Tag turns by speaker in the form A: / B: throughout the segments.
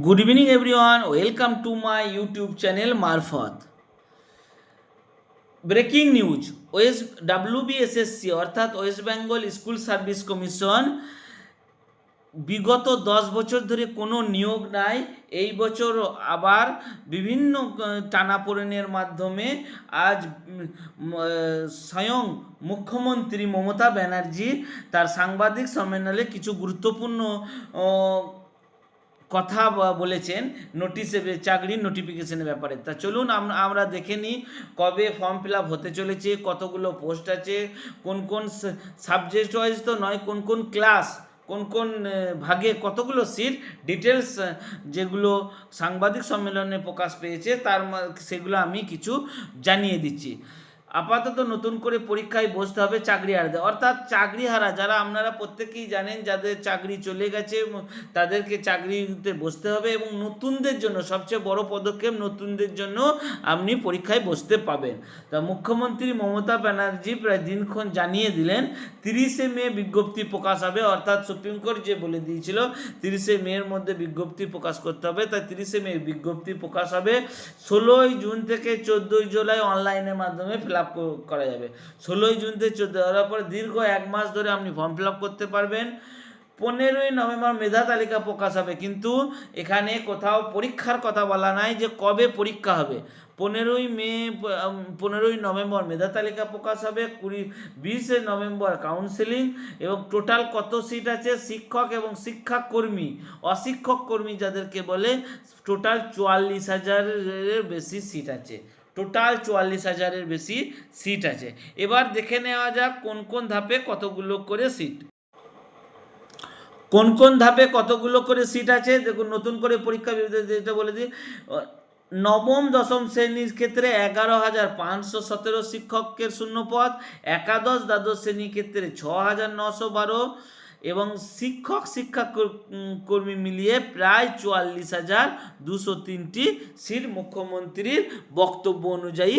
A: Good evening everyone welcome to my YouTube channel মারফত breaking news west WBSSC অর্থাৎ west Bengal school service commission বিগত দশ বছর ধরে কোনো নিয়োগ নাই। এই বছর আবার বিভিন্ন টানাপোড়েনের মাধ্যমে আজ স্বয়ং মুখ্যমন্ত্রী মমতা ব্যানার্জি তার সাংবাদিক সম্মেলনে কিছু গুরুত্বপূর্ণ কথা বলেছেন নোটিশে চাকরির নোটিফিকেশনের ব্যাপারে। তা চলুন আমরা দেখে নিই কবে ফর্ম ফিল হতে চলেছে, কতগুলো পোস্ট আছে, কোন কোন সাবজেক্ট ওয়াইজ তো নয়, কোন কোন ক্লাস কোন কোন ভাগে কতগুলো সিট ডিটেলস যেগুলো সাংবাদিক সম্মেলনে প্রকাশ পেয়েছে, তার সেগুলো আমি কিছু জানিয়ে দিচ্ছি। আপাতত নতুন করে পরীক্ষায় বসতে হবে চাকরি হারাতে। অর্থাৎ চাকরি হারা, যারা আপনারা প্রত্যেকেই জানেন যাদের চাকরি চলে গেছে তাদেরকে চাকরিতে বসতে হবে এবং নতুনদের জন্য, সবচেয়ে বড় পদক্ষেপ নতুনদের জন্য আপনি পরীক্ষায় বসতে পাবেন। তা মুখ্যমন্ত্রী মমতা ব্যানার্জি প্রায় দিনক্ষণ জানিয়ে দিলেন, তিরিশে মে বিজ্ঞপ্তি প্রকাশ হবে, অর্থাৎ সুপ্রিম কোর্ট যে বলে দিয়েছিল, তিরিশে মেয়ের মধ্যে বিজ্ঞপ্তি প্রকাশ করতে হবে। তাই তিরিশে মে বিজ্ঞপ্তি প্রকাশ হবে। ষোলোই জুন থেকে চোদ্দোই জুলাই অনলাইনের মাধ্যমে ফিল আপ করা যাবে। ষোলোই জুন থেকে চোদ্দ হওয়ার পরে দীর্ঘ এক মাস ধরে আপনি ফর্ম ফিল আপ করতে পারবেন। পনেরোই নভেম্বর মেধা তালিকা প্রকাশ হবে, কিন্তু এখানে কোথাও পরীক্ষার কথা বলা নাই যে কবে পরীক্ষা হবে। পনেরোই মে পনেরোই নভেম্বর মেধা তালিকা প্রকাশ হবে, কুড়ি, বিশে নভেম্বর কাউন্সেলিং এবং টোটাল কত সিট আছে? শিক্ষক এবং শিক্ষাকর্মী, অশিক্ষক কর্মী যাদেরকে বলে টোটাল চুয়াল্লিশ হাজারের বেশি সিট আছে। টোটাল চুয়াল্লিশ হাজারের বেশি সিট আছে। এবার দেখে নেওয়া যাক কোন কোন ধাপে কতগুলো করে সিট কোন কোন ধাপে কতগুলো করে সিট আছে? দেখুন, নতুন করে পরীক্ষা যেটা বলে দিই নবম, দশম শ্রেণির ক্ষেত্রে এগারো হাজার পাঁচশো সতেরো শিক্ষকের শূন্যপদ, একাদশ, দ্বাদশ শ্রেণির ক্ষেত্রে ছ হাজার নশো বারো এবং শিক্ষক শিক্ষা কর্মী মিলিয়ে প্রায় চুয়াল্লিশ হাজার দুশো তিনটি সিট মুখ্যমন্ত্রীর বক্তব্য অনুযায়ী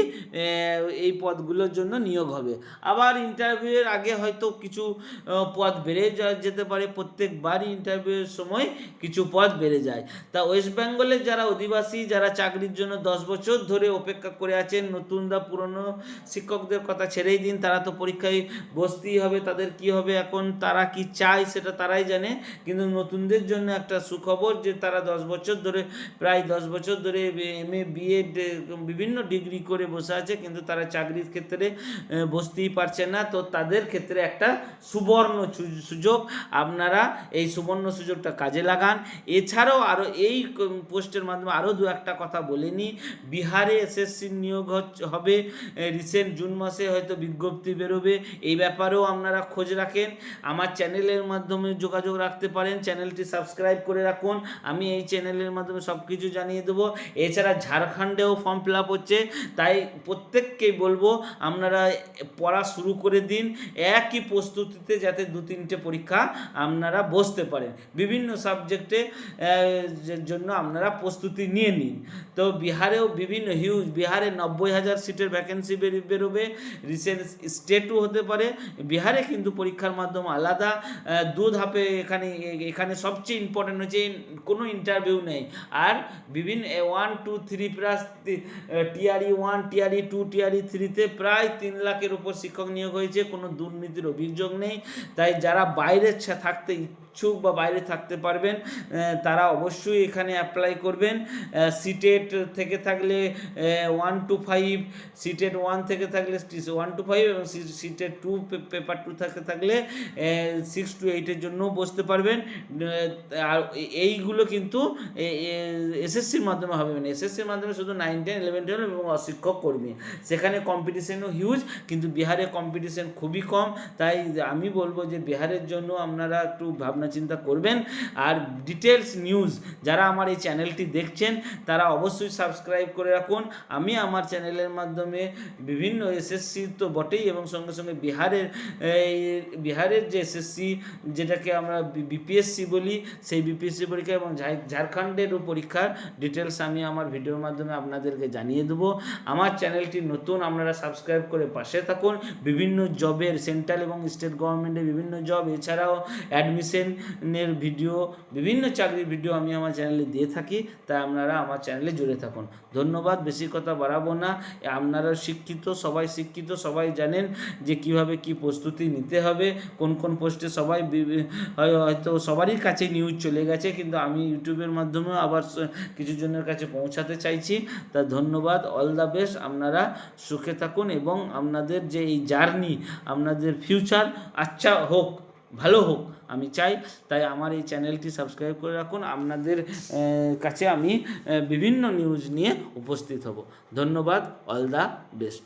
A: এই পদগুলোর জন্য নিয়োগ হবে। আবার ইন্টারভিউয়ের আগে হয়তো কিছু পদ বেড়ে যেতে পারে, প্রত্যেকবারই ইন্টারভিউয়ের সময় কিছু পদ বেড়ে যায়। তা ওয়েস্ট বেঙ্গলের যারা অধিবাসী, যারা চাকরির জন্য দশ বছর ধরে অপেক্ষা করে আছেন নতুন বা পুরনো শিক্ষকদের কথা ছেড়েই দিন, তারা তো পরীক্ষায় বসতেই হবে, তাদের কি হবে, এখন তারা কি চায় সেটা তারাই জানে। কিন্তু নতুনদের জন্য একটা সুখবর যে তারা দশ বছর ধরে, প্রায় দশ বছর ধরে এম এ বিএড বিভিন্ন ডিগ্রি করে বসে আছে। কিন্তু তারা চাকরির ক্ষেত্রে বসতেই পারছে না। তো তাদের ক্ষেত্রে একটা সুবর্ণ সুযোগ। আপনারা এই সুবর্ণ সুযোগটা কাজে লাগান। এছাড়াও আরও এই পোস্টের মাধ্যমে আরও দু একটা কথা বলে নিই। বিহারে এসএসসি নিয়োগ হবে রিসেন্ট জুন মাসে হয়তো বিজ্ঞপ্তি বেরোবে। এই ব্যাপারেও আপনারা খোঁজ রাখেন। আমার চ্যানেলের মাধ্যমে যোগাযোগ রাখতে পারেন। চ্যানেলটি সাবস্ক্রাইব করে রাখুন। আমি এই চ্যানেলের মাধ্যমে সব কিছু জানিয়ে দেবো। এছাড়া ঝাড়খণ্ডেও ফর্ম ফিল আপ হচ্ছে। তাই প্রত্যেককেই বলব, আপনারা পড়া শুরু করে দিন। একই প্রস্তুতিতে যাতে দু তিনটে পরীক্ষা আপনারা বসতে পারেন। বিভিন্ন সাবজেক্টে জন্য আপনারা প্রস্তুতি নিয়ে নিন। তো বিহারেও বিভিন্ন হিউজ বিহারে নব্বই হাজার সিটের ভ্যাকেন্সি বেরোবে। রিসেন্ট স্টেটও হতে পারে। বিহারে কিন্তু পরীক্ষার মাধ্যম আলাদা। দু ধাপে এখানে এখানে সবচেয়ে ইম্পর্টেন্ট হচ্ছে কোনো ইন্টারভিউ নেই। আর বিভিন্ন one two three plus TRE one TRE two TRE থ্রিতে প্রায় তিন লাখের উপর শিক্ষক নিয়োগ হয়েছে, কোনো দুর্নীতির অভিযোগ নেই। তাই যারা বাইরে থাকতে ইচ্ছুক বা বাইরে থাকতে পারবেন তারা অবশ্যই এখানে অ্যাপ্লাই করবেন। সিটেট থেকে থাকলে one two five CTET one থেকে থাকলে ওয়ান টু ফাইভ এবং সিটেট টু পেপার টু থেকে থাকলে সিক্স টু এইটের জন্যও বসতে পারবেন। আর এইগুলো কিন্তু এসএসসির মাধ্যমে হবে। না এসএসসির মাধ্যমে শুধু নাইন টেন ইলেভেন টুয়েলভ এবং অশিক্ষক কর্মী। সেখানে কম্পিটিশনও হিউজ কিন্তু বিহারে কম্পিটিশন খুবই কম। তাই আমি বলব যে বিহারের জন্য আপনারা একটু ভাবনা চিন্তা করবেন। আর ডিটেলস নিউজ যারা আমার এই চ্যানেলটি দেখছেন, তারা অবশ্যই সাবস্ক্রাইব করে রাখুন। আমি আমার চ্যানেলের মাধ্যমে বিভিন্ন এসএসসি তো বটেই এবং সঙ্গে সঙ্গে বিহারের বিহারের যে এসএসসি যেটাকে আমরা বিপিএসসি বলি, সেই বিপিএসসি পরীক্ষা এবং ঝাড়- ঝাড়খণ্ডেরও পরীক্ষার ডিটেলস আমি আমার ভিডিওর মাধ্যমে আপনাদেরকে জানিয়ে দেবো। আমার চ্যানেলটি নতুন, আপনারা সাবস্ক্রাইব করে পাশে থাকুন। বিভিন্ন জবের সেন্ট্রাল এবং স্টেট গভর্নমেন্টের বিভিন্ন জব এছাড়াও অ্যাডমিশন মেডিসিনের ভিডিও বিভিন্ন চাকরির ভিডিও আমি আমার চ্যানেলে দিয়ে থাকি। তাই আপনারা আমার চ্যানেলে জুড়ে থাকুন। ধন্যবাদ, বেশি কথা বাড়াবো না। আপনারা শিক্ষিত, সবাই শিক্ষিত, সবাই জানেন যে কীভাবে কি প্রস্তুতি নিতে হবে, কোন কোন পোস্টে সবাই হয়- হয়তো সবারই কাছে নিউজ চলে গেছে, কিন্তু আমি ইউটিউবের মাধ্যমেও আবার কিছু জনের কাছে পৌঁছাতে চাইছি। তা ধন্যবাদ অল দ্য বেস্ট আপনারা সুখে থাকুন এবং আপনাদের যে এই জার্নি আপনাদের ফিউচার আচ্ছা হোক, ভালো হোক, আমি চাই। তাই আমার এই চ্যানেলটি সাবস্ক্রাইব করে রাখুন। আপনাদের কাছে আমি বিভিন্ন নিউজ নিয়ে উপস্থিত হব। ধন্যবাদ অল দ্য বেস্ট